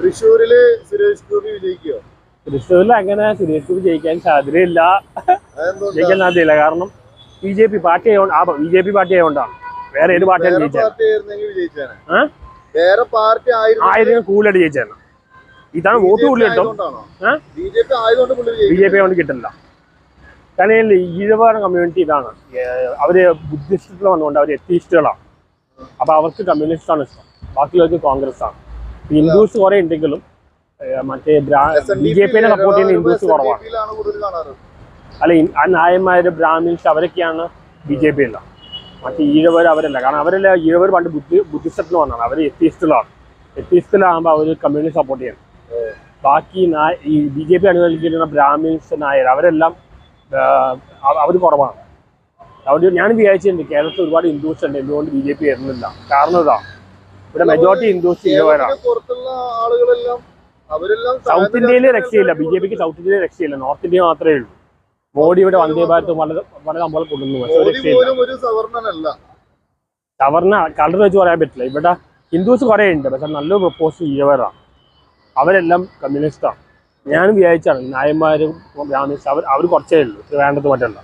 തൃശ്ശൂരിൽ സുരേഷ് ഗോപി വിജയിക്കോ? തൃശ്ശൂരിൽ അങ്ങനെ സുരേഷ് ഗോപി ജയിക്കാൻ സാധ്യതയില്ല? ജയിക്കാൻ സാധ്യതയില്ല. കാരണം ബി ജെ പി പാർട്ടി ആയതുകൊണ്ട് ബി ജെ പി പാർട്ടി ആയതുകൊണ്ടാണ് വേറെ ഏത് പാർട്ടിയാണ് പാർട്ടി? വേറെ ആയിരുന്നു. ആയിരം കൂടുതലായിട്ട് ജയിച്ചാണ് ഇതാണ് വോട്ട് കൂടുതൽ കിട്ടും? ബി ജെ പി ആയതുകൊണ്ട് കിട്ടില്ല. കാരണം ഈ ഈഴവാണ് കമ്മ്യൂണിറ്റി ഇതാണ്. അവർ ബുദ്ധിസ്റ്റിൽ വന്നുകൊണ്ട് അവർ എത്തിയിസ്റ്റുകളാണ് അപ്പൊ അവർക്ക് കമ്മ്യൂണിസ്റ്റ് ആണ് ഇഷ്ടം. ബാക്കിയുള്ളവർക്ക് കോൺഗ്രസ് ആണ്. ഹിന്ദുസ് കുറെ ഉണ്ടെങ്കിലും മറ്റേ ബി ജെ പിനെ സപ്പോർട്ട് ചെയ്യുന്ന ഹിന്ദുസ് കുറവാണ്. അല്ല ആ നായന്മാര് ബ്രാഹ്മിൻസ് അവരൊക്കെയാണ് ബി ജെ പി എല്ലാം മറ്റേ ഈഴവർ അവരല്ല. കാരണം അവരെല്ലാം ഈഴവർ പണ്ട് ബുദ്ധി ബുദ്ധിസത്തിൽ വന്നതാണ് അവർ എത്തിസ്റ്റിലാണ്. എത്തിയിസ്റ്റിലാകുമ്പോൾ അവർ കമ്മ്യൂണിസ്റ്റ് സപ്പോർട്ട് ചെയ്യണം. ബാക്കി നായ ഈ ബി ജെ പി അനുകൂലിക്കുന്ന ബ്രാഹ്മിൻസ് നായർ അവരെല്ലാം അവർ കുറവാണ്. അവർ ഞാൻ വിചാരിച്ചിട്ടുണ്ട് കേരളത്തിൽ ഒരുപാട് ഹിന്ദുസ് ഉണ്ട്. എന്തുകൊണ്ട് ബി ജെ പി വരുന്നില്ല? കാരണം ഇതാ ഇവിടെ മെജോറിറ്റി ഹിന്ദുസ് അവരെല്ലാം സൗത്ത് ഇന്ത്യയിൽ രക്ഷയില്ല. ബി ജെ പിക്ക് സൗത്ത് ഇന്ത്യയിൽ രക്ഷയില്ല. നോർത്ത് ഇന്ത്യ മാത്രമേ ഉള്ളൂ. മോഡി ഇവിടെ വന്ദേ ഭാരത് വളരെ നമ്മളെ കൊണ്ടുവന്നു. പക്ഷെ രക്ഷയില്ല. സവർണ കളർ വെച്ച് പറയാൻ പറ്റില്ല. ഇവിടെ ഹിന്ദുസ് കുറേ ഉണ്ട്. പക്ഷെ നല്ലൊരു പ്രപ്പോസ് ചെയ്യവരാണ് അവരെല്ലാം കമ്മ്യൂണിസ്റ്റാണ് ഞാൻ വിചാരിച്ചാണ് നായന്മാരും ബ്രാഹ്മിൻസ് അവർ അവർ കുറച്ചേ ഉള്ളൂ. വേണ്ടത് മറ്റുള്ള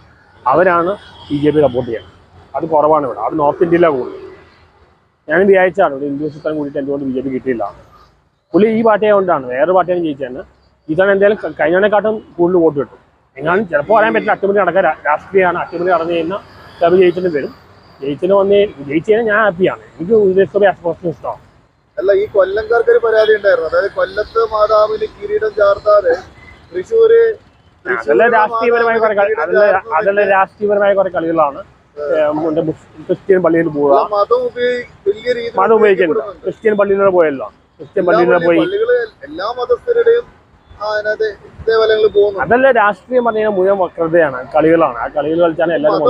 അവരാണ് ബി ജെ പി സപ്പോർട്ട് ചെയ്യുന്നത്. അത് കുറവാണ് ഇവിടെ. അത് നോർത്ത് ഇന്ത്യയിലാണ് കൂടുതൽ. ഞാൻ വിചാരിച്ചാണ് ഒരു ഹിന്ദുസ് ഇത്രയും കൂടിയിട്ട് എന്തുകൊണ്ട് ബി ജെ പി കിട്ടിയില്ല. പുള്ളി ഈ പാർട്ടി ആയതുകൊണ്ടാണ് വേറെ പാർട്ടിയാണ് ജയിച്ചതെന്ന്. ഇതാണ് എന്തായാലും കഴിഞ്ഞതിനെക്കാട്ടും കൂടുതൽ വോട്ട് കിട്ടും. എങ്ങാനും ചിലപ്പോൾ പറയാൻ പറ്റില്ല അട്ടിമറി നടക്കാൻ രാഷ്ട്രീയമാണ്. അട്ടിമറി നടന്നു കഴിഞ്ഞാൽ ചിലപ്പോൾ ജയിച്ചിട്ട് വരും. ജയിച്ചതിന് വന്ന് ജയിച്ചു കഴിഞ്ഞാൽ ഞാൻ ഹാപ്പിയാണ് എനിക്ക് ഗോപി ആസ് ഇഷ്ടമാണ്. അല്ല ഈ കൊല്ലംകാർക്ക് ഒരു പരാതി ഉണ്ടായിരുന്നു. അതായത് കൊല്ലത്ത് മാതാവിന് കിരീടം ചാർത്താതെ തൃശ്ശൂര് അതെല്ലാം രാഷ്ട്രീയപരമായ കുറെ കളി അതെല്ലാം അതെല്ലാം രാഷ്ട്രീയപരമായ കുറെ കളികളാണ്. ക്രിസ്ത്യൻ പള്ളിയിൽ പോവുക. മതം ഉപയോഗി വലിയ രീതിയിൽ മതം ഉപയോഗിക്കുന്നുണ്ട് ക്രിസ്ത്യൻ പള്ളിയിലൂടെ പോയല്ലോ. ക്രിസ്ത്യൻ പള്ളിയിലൂടെ പോയി. എല്ലാ മതസ്ഥരുടെയും അതല്ല രാഷ്ട്രീയം പറഞ്ഞാൽ മുഴുവൻ വക്രതയാണ് കളികളാണ്. ആ കളികൾ കളിച്ചാണ് എല്ലാവരും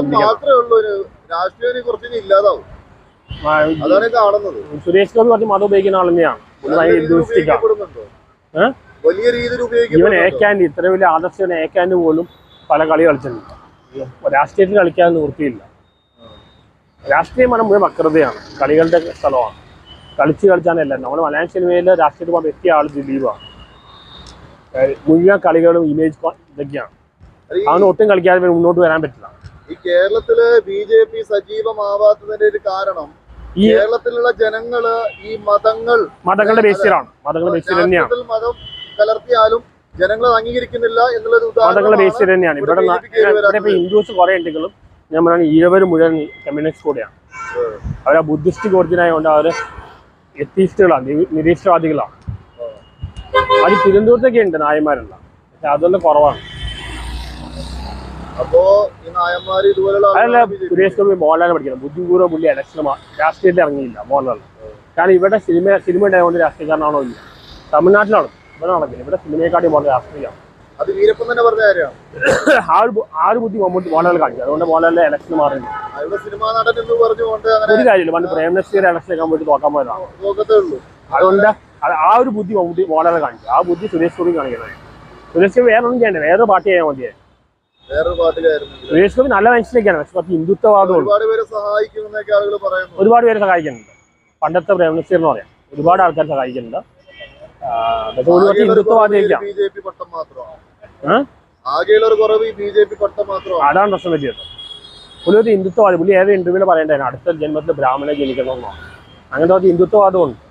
സുരേഷ് ഗോപി കുറച്ച് മതം ഉപയോഗിക്കുന്ന ആൾ തന്നെയാണ് വലിയ രീതിയിൽ ഇവൻ ഏക്കാൻഡ് ഇത്ര വലിയ ആദർശം ഏക്കാൻഡ് പോലും പല കളി കളിച്ചിട്ടുണ്ട്. രാഷ്ട്രീയത്തിൽ കളിക്കാൻ നിവൃത്തിയില്ല രാഷ്ട്രീയം പറഞ്ഞാൽ മുഴുവൻ വക്രതയാണ്. കളികളുടെ സ്ഥലമാണ്. കളിച്ച് കളിച്ചാണല്ല നമ്മൾ മലയാളം സിനിമയിൽ രാഷ്ട്രീയത്തിൽ പോകാൻ എത്തിയ ആൾ ദിലീപാണ്. മുഴുവൻ കളികളും ഇമേജ് ഇതൊക്കെയാണ്. അത് അവന് ഒട്ടും കളിക്കാതെ മുന്നോട്ട് വരാൻ പറ്റില്ല. ഈ കേരളത്തിൽ ബി ജെ പി സജീവമാവാത്തതിന്റെ ഒരു കാരണം ഈ കേരളത്തിലുള്ള ജനങ്ങൾ ഈ മതങ്ങൾ മതങ്ങളുടെ ബേസിലാണ് മതങ്ങളുടെ ബേസിൽ തന്നെയാണ്. മതം കലർത്തിയാലും ജനങ്ങളെ അംഗീകരിക്കുന്നില്ല എന്നുള്ളൊരു മതങ്ങളുടെ ബേസിൽ തന്നെയാണ്. ഇവിടെ ഹിന്ദുസ് കുറെ ഉണ്ടെങ്കിലും ഞാൻ പറയുന്നത് ഈഴവർ മുഴുവൻ കമ്മ്യൂണിസ്റ്റ് കൂടെയാണ്. അവർ ബുദ്ധിസ്റ്റ് ഗോർജിനായതുകൊണ്ട് അവർ എത്തീസ്റ്റുകളാണ് നിരീ- നിരീശ്വരവാദികളാണ് അത് തിരുവനന്തപുരത്തൊക്കെ ഉണ്ട് നായന്മാരുള്ള പക്ഷെ അതൊന്നും കുറവാണ്. അതല്ല. സുരേഷ് ഗോപി മോഹൻലാലിനെ പഠിക്കണം. ബുദ്ധിപൂർവം പുള്ളി ഇലക്ഷൻ രാഷ്ട്രീയത്തിൽ ഇറങ്ങിയില്ല മോഹൻലാൽ. കാരണം ഇവിടെ സിനിമ സിനിമ ഉണ്ടായതുകൊണ്ട് രാഷ്ട്രീയക്കാരനാണോ ഇല്ല തമിഴ്നാട്ടിലാണ് ഇവിടെ നടക്കില്ല. ഇവിടെ സിനിമയെക്കാട്ടി മോഹൻ രാഷ്ട്രീയമാണ്. അത് വീരപ്പൻ തന്നെ പറഞ്ഞ കാര്യമാണ് ആ ഒരു ബുദ്ധി മമ്മൂട്ടി മോഹൻലാൽ കാണിച്ചു. അതുകൊണ്ട് മോഹൻലാലിന്റെ ഇലക്ഷൻ മാറുന്നു ഇവിടെ സിനിമാ നടൻ എന്ന് പറഞ്ഞുകൊണ്ട് ഒരു കാര്യമില്ല. പണ്ട് പ്രേംനസീർ ഇലക്ഷൻ ഒക്കെ പോയിട്ട് നോക്കാൻ പോയതാണ് നോക്കത്തേ ഉള്ളൂ. അതുകൊണ്ട് ആ ഒരു ബുദ്ധി മമ്മൂട്ടി മോഹൻലാൽ കാണിച്ചു. ആ ബുദ്ധി സുരേഷ് ഗോപി കാണിക്കുന്നത് സുരേഷ് ഗോപി വേറെ ഒന്നും ചെയ്യണ്ടേ. വേറൊരു പാർട്ടി ചെയ്യാൻ മതിയെ. വേറൊരു പാർട്ടിയിലായിരുന്നു സുരേഷ് ഗോപി നല്ല മനുഷ്യനൊക്കെയാണ്. പക്ഷെ കുറച്ച് ഹിന്ദുത്വവാദം ഒരുപാട് പേരെ സഹായിക്കുമെന്നൊക്കെ ആളുകൾ പറയുന്നു. ഒരുപാട് പേര് സഹായിക്കുന്നുണ്ട്. പണ്ടത്തെ പ്രേംനസീർ എന്ന് പറയാം. ഒരുപാട് ആൾക്കാർ സഹായിക്കുന്നുണ്ട്. ആ, പക്ഷെ ഒരു കുറച്ച് ഹിന്ദുത്വവാദിയൊക്കെയാണ് ബി ജെ പി പട്ടം മാത്രമാണ് ഏഹ്? ആകെയുള്ള ഒരു കുറവ് ഈ ബി ജെ പി പട്ടം മാത്രമാണ് അതാണ് പ്രശ്നം പറ്റിയത് പുള്ളി ഒരു ഹിന്ദുത്വവാദി പുള്ളി ഏത് ഇന്റർവ്യൂവിൽ പറയണ്ടായിരുന്നു അടുത്ത ജന്മത്തിൽ ബ്രാഹ്മണെ ജനിക്കണമെന്നോ? അങ്ങനത്തെ ഒരു ഹിന്ദുത്വവാദമുണ്ട്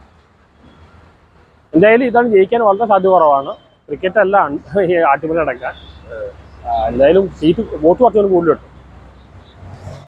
എന്തായാലും ഇതാണ് ജയിക്കാൻ വളരെ സാധ്യത കുറവാണ്. ക്രിക്കറ്റ് അല്ല ഈ നടക്കാൻ അടക്കാൻ എന്തായാലും സീറ്റ് വോട്ട് കുറച്ചുകൂടി കൂടുതൽ കിട്ടും.